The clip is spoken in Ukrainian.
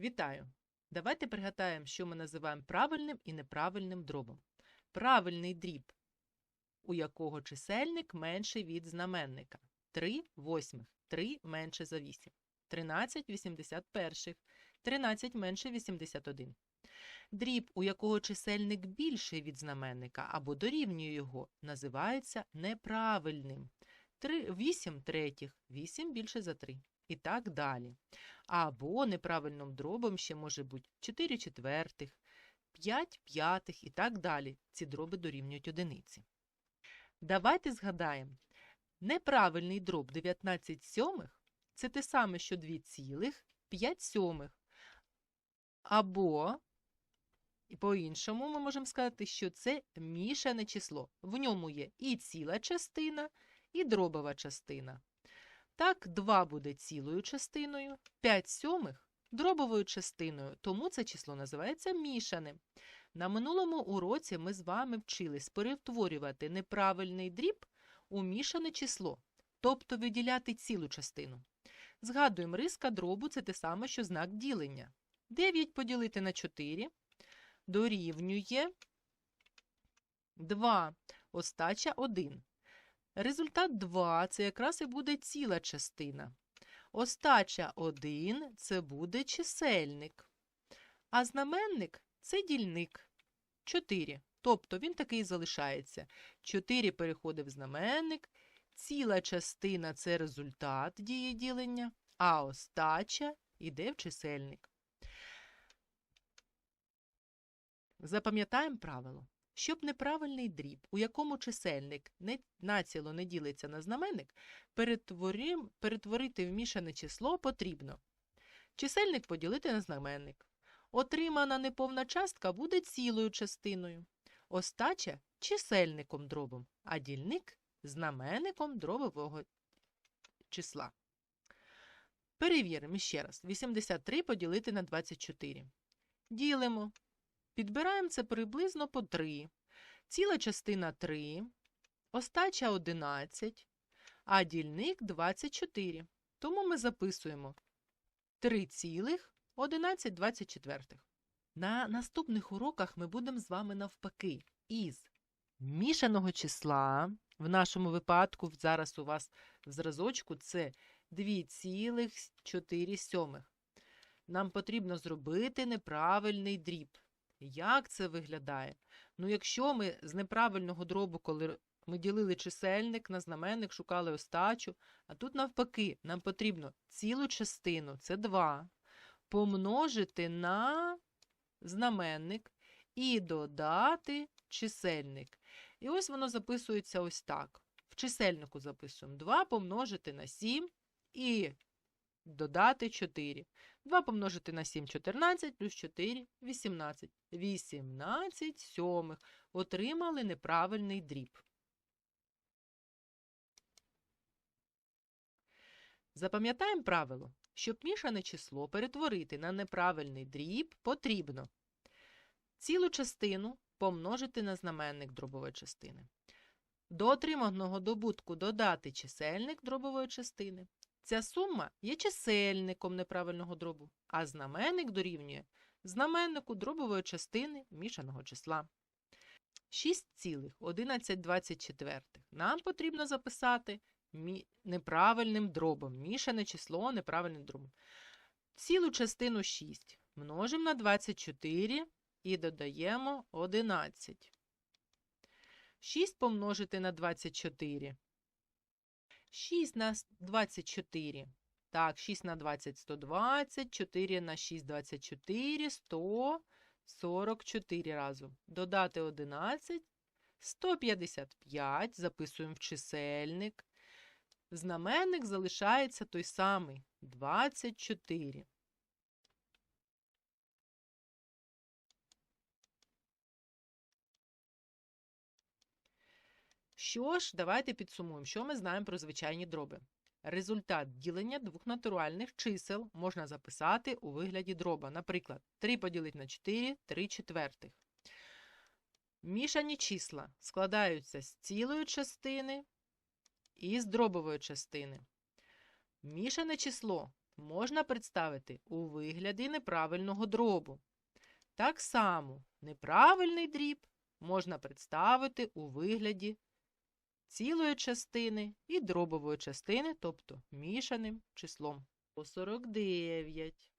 Вітаю! Давайте пригадаємо, що ми називаємо правильним і неправильним дробом. Правильний дріб, у якого чисельник менший від знаменника. 3 восьмих, 3 менше за 8. 13 81, 13 менше 81. Дріб, у якого чисельник більший від знаменника або дорівнює його, називається неправильним. 3, 8 третіх, 8 більше за 3. І так далі. Або неправильним дробом ще може бути 4 четвертих, 5 п'ятих і так далі. Ці дроби дорівнюють одиниці. Давайте згадаємо. Неправильний дроб 19 сьомих – це те саме, що 2 цілих 5 сьомих. Або, по-іншому ми можемо сказати, що це мішане число. В ньому є і ціла частина, і дробова частина. Так, 2 буде цілою частиною, 5 сьомих – дробовою частиною, тому це число називається мішаним. На минулому уроці ми з вами вчились перетворювати неправильний дріб у мішане число, тобто виділяти цілу частину. Згадуємо, риска дробу – це те саме, що знак ділення. 9 поділити на 4 дорівнює 2, остача 1. Результат 2 – це якраз і буде ціла частина. Остача 1 – це буде чисельник. А знаменник – це дільник. 4. Тобто він такий залишається. 4 переходить в знаменник. Ціла частина – це результат дії ділення, а остача йде в чисельник. Запам'ятаємо правило. Щоб неправильний дріб, у якому чисельник не, націло не ділиться на знаменник, перетворити в мішане число потрібно. Чисельник поділити на знаменник. Отримана неповна частка буде цілою частиною. Остача – чисельником дробом, а дільник – знаменником дробового числа. Перевіримо ще раз. 83 поділити на 24. Ділимо. Підбираємо це приблизно по 3. Ціла частина 3, остача 11, а дільник 24. Тому ми записуємо 3 цілих 11 24. На наступних уроках ми будемо з вами навпаки із мішаного числа, в нашому випадку зараз у вас в зразочку це 2,4. Нам потрібно зробити неправильний дріб. Як це виглядає? Ну, якщо ми з неправильного дробу, коли ми ділили чисельник на знаменник, шукали остачу, а тут навпаки, нам потрібно цілу частину, це 2, помножити на знаменник і додати чисельник. І ось воно записується ось так. В чисельнику записуємо 2 помножити на 7 і додати 4. 2 помножити на 7 – 14, плюс 4 – 18. 18 сьомих. Отримали неправильний дріб. Запам'ятаємо правило. Щоб мішане число перетворити на неправильний дріб, потрібно цілу частину помножити на знаменник дробової частини. До отриманого добутку додати чисельник дробової частини. Ця сума є чисельником неправильного дробу, а знаменник дорівнює знаменнику дробової частини мішаного числа. 6,1124 нам потрібно записати неправильним дробом, мішане число неправильним дробом. Цілу частину 6 множимо на 24 і додаємо 11. 6 помножити на 24. 6 на 24. Так, 6 на 20 – 120, 4 на 6 – 24, 144 разу. Додати 11, 155, записуємо в чисельник. Знаменник залишається той самий – 24. Що ж, давайте підсумуємо, що ми знаємо про звичайні дроби. Результат ділення двох натуральних чисел можна записати у вигляді дроба. Наприклад, 3 поділити на 4 – 3 четвертих. Мішані числа складаються з цілої частини і з дробової частини. Мішане число можна представити у вигляді неправильного дробу. Так само неправильний дріб можна представити у вигляді цілої частини і дробової частини, тобто мішаним числом. 149.